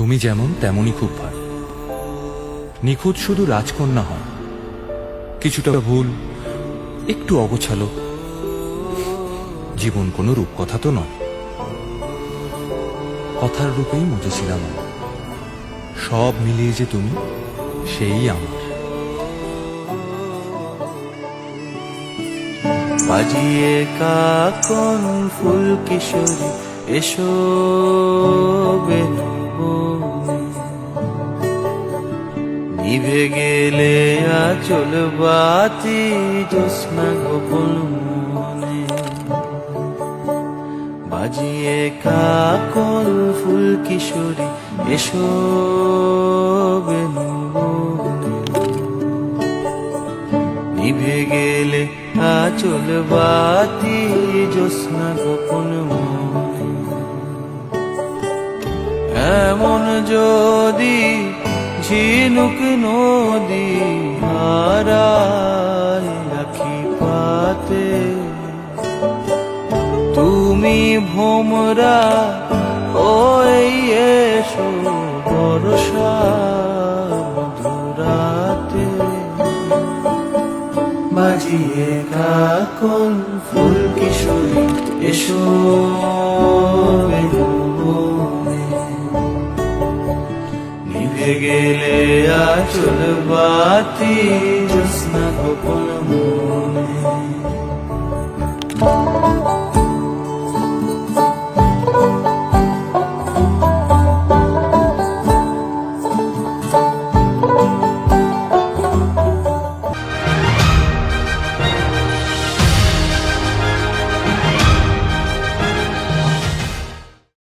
তুমি যেমন, তেমনই খুব ভালো। নিখুঁত শুধু রাজকন্যা হয় কিছুটা ভুল, একটু অগোছালো। জীবন কোনো রূপকথা তো নয়। কথার রূপেই মজেছিলাম সব মিলিয়ে যে তুমি, সেই আমার। বাজিয়ে কাকন ফুল কিশোরী, এসো নিভে গেলে আচল বাতি জ্যোৎস্না গোপন মনে বাজিয়ে কাকন ফুল কিশোরী, এসো নিভে গেলে আচল বাতি জ্যোৎস্না গোপন মনে। এমন যদি ঝিনুক নদী হারায় আখি পাতে। তুমি ভোমরা, ওই এসো বর্ষা মধুরাতে। বাজিয়ে কাকন ফুল কিশোরী, এসো। গেলে আচল বাতি জোৎস্না গোপন